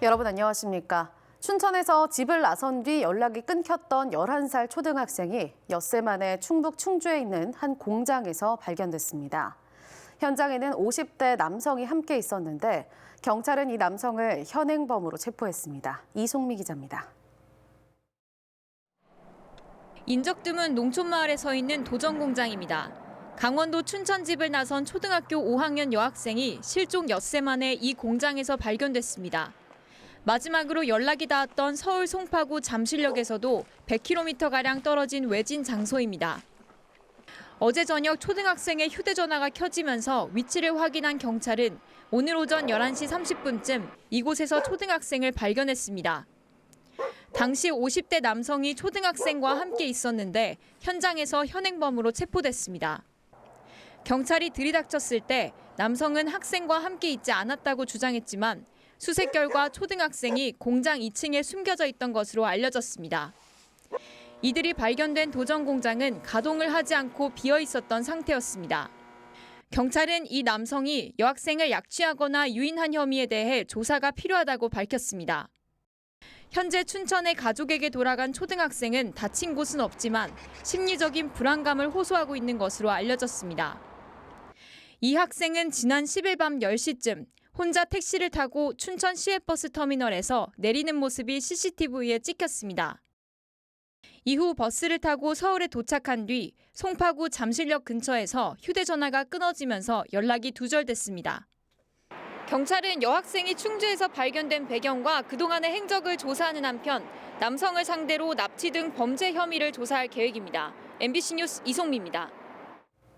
여러분 안녕하십니까? 춘천에서 집을 나선 뒤 연락이 끊겼던 11살 초등학생이 엿새 만에 충북 충주에 있는 한 공장에서 발견됐습니다. 현장에는 50대 남성이 함께 있었는데 경찰은 이 남성을 현행범으로 체포했습니다. 이송미 기자입니다. 인적 드문 농촌 마을에 서 있는 도전 공장입니다. 강원도 춘천집을 나선 초등학교 5학년 여학생이 실종 엿새 만에 이 공장에서 발견됐습니다. 마지막으로 연락이 닿았던 서울 송파구 잠실역에서도 100km가량 떨어진 외진 장소입니다. 어제 저녁 초등학생의 휴대전화가 켜지면서 위치를 확인한 경찰은 오늘 오전 11시 30분쯤 이곳에서 초등학생을 발견했습니다. 당시 50대 남성이 초등학생과 함께 있었는데 현장에서 현행범으로 체포됐습니다. 경찰이 들이닥쳤을 때 남성은 학생과 함께 있지 않았다고 주장했지만 수색 결과 초등학생이 공장 2층에 숨겨져 있던 것으로 알려졌습니다. 이들이 발견된 도전 공장은 가동을 하지 않고 비어 있었던 상태였습니다. 경찰은 이 남성이 여학생을 약취하거나 유인한 혐의에 대해 조사가 필요하다고 밝혔습니다. 현재 춘천의 가족에게 돌아간 초등학생은 다친 곳은 없지만 심리적인 불안감을 호소하고 있는 것으로 알려졌습니다. 이 학생은 지난 10일 밤 10시쯤 혼자 택시를 타고 춘천 시외버스 터미널에서 내리는 모습이 CCTV에 찍혔습니다. 이후 버스를 타고 서울에 도착한 뒤 송파구 잠실역 근처에서 휴대전화가 끊어지면서 연락이 두절됐습니다. 경찰은 여학생이 충주에서 발견된 배경과 그동안의 행적을 조사하는 한편 남성을 상대로 납치 등 범죄 혐의를 조사할 계획입니다. MBC 뉴스 이송미입니다.